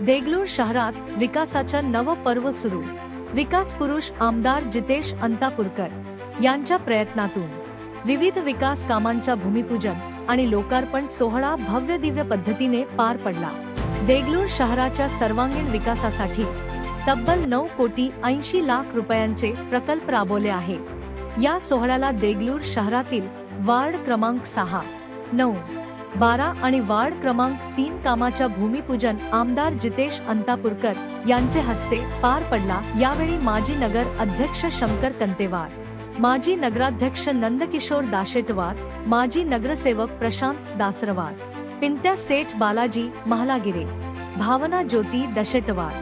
देगलूर शहरात विकासाचं नव पर्व सुरू. विकास पुरुष आमदार जितेश अंतापूरकर यांच्या प्रयत्नातून. विविध विकास कामांच्या भूमिपूजन आणि लोकार्पण सोहळा भव्य दिव्य पद्धतीने पार पडला. देगलूर शहराच्या सर्वांगीण विकासासाठी तब्बल नऊ कोटी ऐंशी लाख रुपयांचे प्रकल्प राबवले आहे या सोहळ्याला देगलूर शहरातील वार्ड क्रमांक सहा नऊ बारा आणि वार्ड क्रमांक तीन कामाच्या भूमिपूजन आमदार जितेश अंतापूरकर यांचे हस्ते पार पडला. यावेळी माजी नगर अध्यक्ष शंकर कंतेवार माजी नगराध्यक्ष नंदकिशोर दाशेटवार माजी नगरसेवक Prashant Dasarwar Pintya Seth Balaji Mahalagire Bhavana Jyoti Dashetwar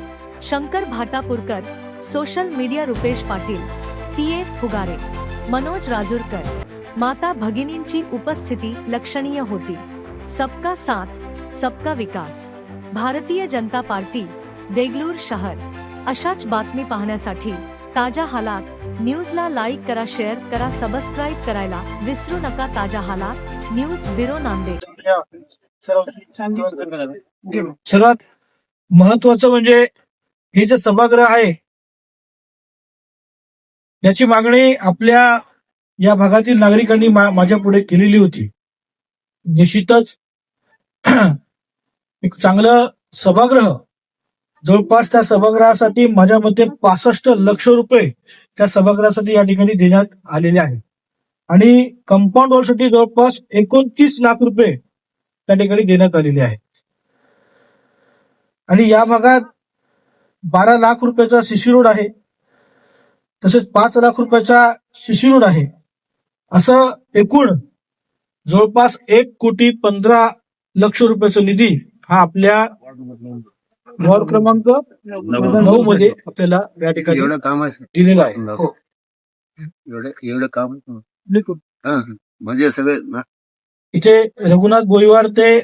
Shankar Bhatapurkar social media Rupesh Patil P F Phugare Manoj Rajurkar. माता भगिनींची उपस्थिती लक्षणीय होती. सबका साथ सबका विकास. भारतीय जनता पार्टी देगलूर शहर. अशाच बातमी पाहण्यासाठी ताज्या हालात न्यूजला लाईक करा शेअर करा सबस्क्राईब करायला विसरू नका ताज्या हालात. News bureau Nanded. सर्वात महत्वाचं म्हणजे हे जे सभागृह आहे याची मागणी आपल्या या भागातील नागरिकांनी माझ्या पुढे केलेली होती. निश्चितच एक चांगलं सभागृह जवळपास त्या सभागृहासाठी माझ्या मते पासष्ट लक्ष रुपये त्या सभागृहासाठी या ठिकाणी देण्यात आलेले आहे. आणि कंपाऊंड वॉलसाठी जवळपास एकोणतीस लाख रुपये त्या ठिकाणी देण्यात आलेले आहे. आणि या भागात बारा लाख रुपयाचा सीसी रोड आहे तसेच पाच लाख रुपयाचा सीसी रोड आहे. असं एकूण जवळपास एक कोटी पंधरा लक्ष रुपयाचा निधी हा आपल्या वॉर्ड क्रमांक नऊ मध्ये आपल्याला या ठिकाणी एवढं काम आहे दिलेला आहे. हो. एवढं एवढं काम बिलकुल. हा, म्हणजे सगळे ना- इथे रघुनाथ बोईवार ते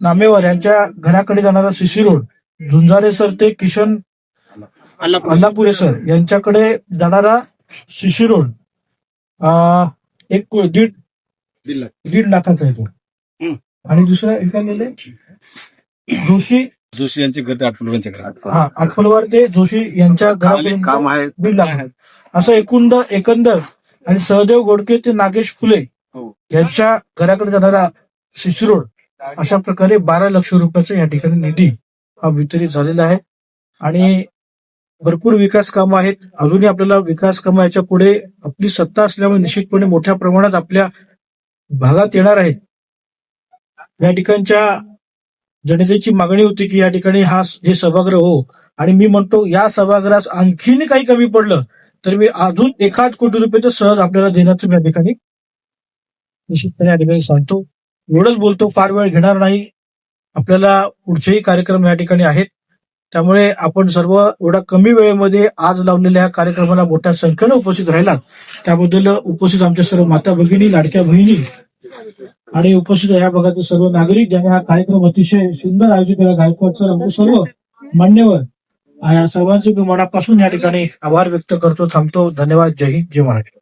नामेवार यांच्या घराकडे जाणारा सीसी रोड झुंजारे सर ते किशन अल्लापुरे सर यांच्याकडे जाणारा सीसी रोड अं, एक को- दीड दीड लाख. दीड लाखाचा आहे तो. आणि दुसरा एका जोशी. जोशी यांचे गट आठवले यांच्याकडे हा आठवलवार ते जोशी यांच्या काम घरापर्यंत आहे. दीड लाख आहे. असं एकूण एकंदर आणि सहदेव गोडके ते नागेश फुले हो. यांच्या घराकडे जाणारा सीसी रोड अशा प्रकारे बारा लक्ष रुपयाचा या ठिकाणी निधी हा वितरित झालेला आहे. आणि भरपूर विकास कामं आहेत. अजूनही आपल्याला विकास कामं याच्यापुढे आपली सत्ता असल्यामुळे निश्चितपणे मोठ्या प्रमाणात आपल्या भागात येणार आहेत. या ठिकाणच्या जनतेची मागणी होती की या ठिकाणी हा हे सभागृह हो. आणि मी म्हणतो या सभागृहास आणखीन काही कमी पडलं तर मी अजून एखाद कोटी रुपये तर सहज आपल्याला देण्याचं या ठिकाणी निश्चितपणे या ठिकाणी सांगतो. एवढंच बोलतो फार वेळ घेणार नाही. आपल्याला पुढचेही कार्यक्रम या ठिकाणी आहेत. त्यामुळे आपण सर्व एवढ्या कमी वेळेमध्ये आज लावलेल्या या कार्यक्रमाला मोठ्या संख्येनं उपस्थित राहिलात. त्याबद्दल उपस्थित आमच्या सर्व माता भगिनी लाडक्या बहिणी आणि उपस्थित या भागातील सर्व नागरिक ज्यांनी हा कार्यक्रम अतिशय सुंदर आयोजित केला गायकवाड सर आमचे सर्व मान्यवर. या सर्वांचे मी मनापासून या ठिकाणी आभार व्यक्त करतो थांबतो. धन्यवाद. जय हिंद. जय महाराष्ट्र.